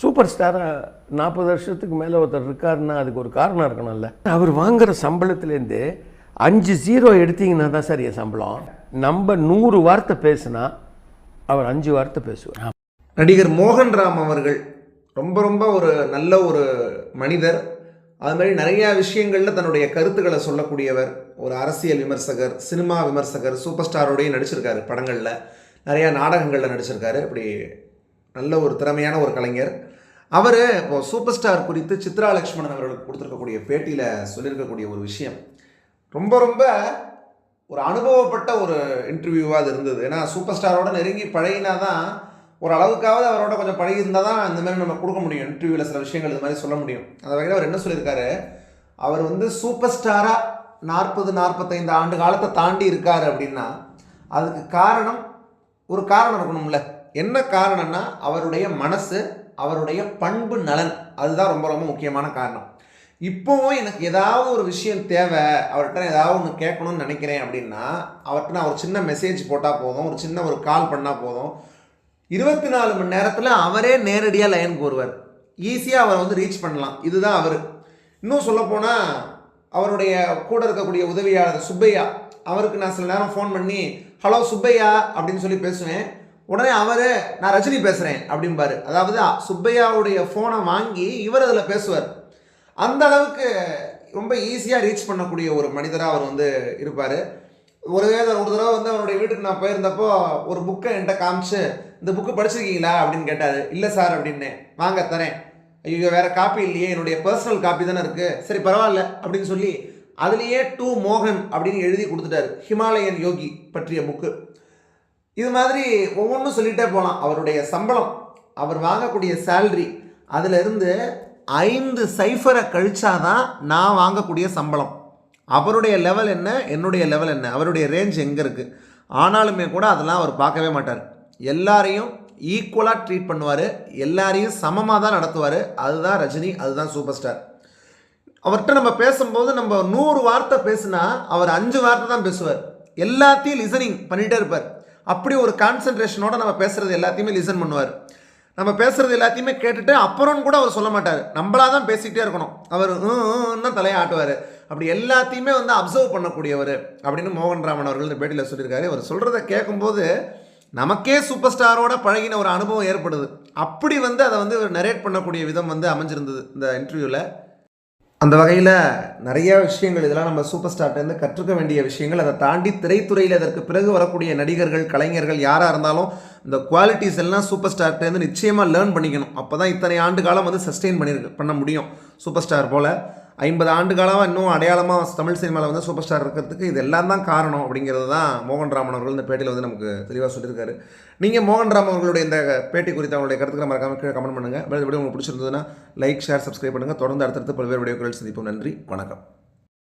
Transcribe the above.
Super ஸ்டாராக நாற்பது வருஷத்துக்கு மேலே ஒருத்தர் இருக்காருன்னா அதுக்கு ஒரு காரணம் இருக்கணும்ல. அவர் வாங்குற சம்பளத்துலேருந்து அஞ்சு ஜீரோ எடுத்தீங்கன்னா தான் சார் என் சம்பளம். நம்ம நூறு வார்த்தை பேசுனா அவர் அஞ்சு வார்த்தை பேசுவார். நடிகர் மோகன்ராம் அவர்கள் ரொம்ப ரொம்ப ஒரு நல்ல ஒரு மனிதர். அது மாதிரி நிறைய விஷயங்களில் தன்னுடைய கருத்துக்களை சொல்லக்கூடியவர். ஒரு அரசியல் விமர்சகர் சினிமா விமர்சகர் சூப்பர் ஸ்டாரோடையும் நடிச்சிருக்காரு படங்களில். நிறையா நாடகங்களில் நடிச்சிருக்காரு. இப்படி நல்ல ஒரு திறமையான ஒரு கலைஞர். அவர் இப்போ சூப்பர் ஸ்டார் குறித்து சித்ரா லக்ஷ்மணன் அவர்களுக்கு கொடுத்துருக்கக்கூடிய பேட்டியில் சொல்லியிருக்கக்கூடிய ஒரு விஷயம். ரொம்ப ரொம்ப ஒரு அனுபவப்பட்ட ஒரு இன்டர்வியூவாக அது இருந்தது. ஏன்னா சூப்பர் ஸ்டாரோட நெருங்கி பழகினா தான் ஒரு அளவுக்காவது அவரோட கொஞ்சம் பழகி இருந்தால் தான் இந்த மாதிரி நம்ம கொடுக்க முடியும். இன்டர்வியூவில் சில விஷயங்கள் இது மாதிரி சொல்ல முடியும். அந்த வகையில் அவர் என்ன சொல்லியிருக்காரு? அவர் வந்து சூப்பர் ஸ்டாராக நாற்பது நாற்பத்தைந்து ஆண்டு காலத்தை தாண்டி இருக்கார் அப்படின்னா அதுக்கு காரணம் ஒரு காரணம் இருக்கணும்ல. என்ன காரணம்னா அவருடைய மனசு அவருடைய பண்பு நலன். அதுதான் ரொம்ப ரொம்ப முக்கியமான காரணம். இப்போவும் எனக்கு ஏதாவது ஒரு விஷயம் தேவை அவர்கிட்ட ஏதாவது ஒன்று கேட்கணும்னு நினைக்கிறேன் அப்படின்னா அவர்கிட்ட நான் ஒரு சின்ன மெசேஜ் போட்டால் போதும் ஒரு சின்ன ஒரு கால் பண்ணால் போதும். இருபத்தி நாலு மணி நேரத்தில் அவரே நேரடியாக லைனுக்கு வருவார் ஈஸியாக அவரை வந்து ரீச் பண்ணலாம். இதுதான் அவர். இன்னும் சொல்லப்போனால் அவருடைய கூட இருக்கக்கூடிய உதவியாளர் சுப்பையா அவருக்கு நான் சில நேரம் ஃபோன் பண்ணி ஹலோ சுப்பையா அப்படின்னு சொல்லி பேசுவேன். உடனே அவர் நான் ரஜினி பேசுகிறேன் அப்படிம்பாரு. அதாவது சுப்பையாவுடைய ஃபோனை வாங்கி இவர் அதில் பேசுவார். அந்த அளவுக்கு ரொம்ப ஈஸியாக ரீச் பண்ணக்கூடிய ஒரு மனிதராக அவர் வந்து இருப்பார். ஒரு ஒரு தடவை வந்து அவருடைய வீட்டுக்கு நான் போயிருந்தப்போ ஒரு புக்கை என்கிட்ட காமிச்சு இந்த புக்கு படிச்சிருக்கீங்களா? அப்படின்னு கேட்டார். இல்லை சார் அப்படின்னேன் வாங்க தரேன். ஐயோ வேறு காப்பி இல்லையே. என்னுடைய பர்சனல் காப்பி தானே இருக்குது சரி பரவாயில்ல. அப்படின்னு சொல்லி அதுலேயே டூ மோகன் அப்படின்னு எழுதி கொடுத்துட்டாரு. ஹிமாலயன் யோகி பற்றிய புக்கு இது மாதிரி ஒவ்வொன்றும் சொல்லிகிட்டே போகலாம் அவருடைய சம்பளம் அவர் வாங்கக்கூடிய சேல்ரி அதிலிருந்து ஐந்து சைஃபரை கழிச்சாதான் நான் வாங்கக்கூடிய சம்பளம். அவருடைய லெவல் என்ன? என்னுடைய லெவல் என்ன? அவருடைய ரேஞ்ச் எங்கே இருக்குது ஆனாலுமே கூட அதெல்லாம் அவர் பார்க்கவே மாட்டார். எல்லாரையும் ஈக்குவலாக ட்ரீட் பண்ணுவார். எல்லாரையும் சமமாக தான் நடத்துவார். அதுதான் ரஜினி அதுதான் சூப்பர் ஸ்டார் அவர்கிட்ட நம்ம பேசும்போது நம்ம நூறு வார்த்தை பேசுனா அவர் அஞ்சு வார்த்தை தான் பேசுவார். எல்லாத்தையும் லிசனிங் பண்ணிகிட்டே இருப்பார். அப்படி ஒரு கான்சன்ட்ரேஷனோட நம்ம பேசுகிறது எல்லாத்தையுமே லிசன் பண்ணுவார். நம்ம பேசுகிறது எல்லாத்தையுமே கேட்டுட்டு அப்புறம் கூட அவர் சொல்ல மாட்டார். நம்மளா தான் பேசிக்கிட்டே இருக்கணும். அவர் தான் தலையை ஆட்டுவார். அப்படி எல்லாத்தையுமே வந்து அப்சர்வ் பண்ணக்கூடியவர் அப்படின்னு மோகன் ராமன் அவர்கள் இந்த பேட்டியில் சொல்லியிருக்காரு. அவர் சொல்கிறத கேட்கும்போது நமக்கே சூப்பர் ஸ்டாரோட பழகின ஒரு அனுபவம் ஏற்படுது. அப்படி வந்து அதை வந்து நரேட் பண்ணக்கூடிய விதம் வந்து அமைஞ்சிருந்தது இந்த இன்டர்வியூவில் அந்த வகையில் நிறைய விஷயங்கள் இதெல்லாம் நம்ம சூப்பர் ஸ்டார்ட்டேருந்து கற்றுக்க வேண்டிய விஷயங்கள் அதை தாண்டி திரைத்துறையில் அதற்கு பிறகு வரக்கூடிய நடிகர்கள் கலைஞர்கள் யாராக இருந்தாலும் இந்த குவாலிட்டிஸ் எல்லாம் சூப்பர் ஸ்டார்ட்டேருந்து நிச்சயமாக லேர்ன் பண்ணிக்கணும். அப்போ தான் இத்தனை ஆண்டு காலம் வந்து சஸ்டெயின் பண்ணி பண்ண முடியும். சூப்பர் ஸ்டார் போல். ஐம்பது ஆண்டு காலமாக இன்னும் அடையாளமாக தமிழ் சினிமாவில் வந்து சூப்பர் ஸ்டார் இருக்கிறதுக்கு இது எல்லாம் தான் காரணம் அப்படிங்கிறது தான் மோகன் ராமன் அவர்கள் இந்த பேட்டியில் வந்து நமக்கு தெளிவாக சொல்லியிருக்காரு. நீங்கள் மோகன் ராமன் அவர்களுடைய இந்த பேட்டி குறித்து அவங்களுடைய கருத்துக்களை மறக்காமல் கீழே கமெண்ட் பண்ணுங்கள் வீடியோ உங்களுக்கு பிடிச்சிருந்ததுன்னா லைக் ஷேர் சப்ஸ்கிரைப் பண்ணுங்கள் தொடர்ந்து அடுத்தடுத்து பல்வேறு வீடியோக்கள் சந்திப்போம். நன்றி. வணக்கம்.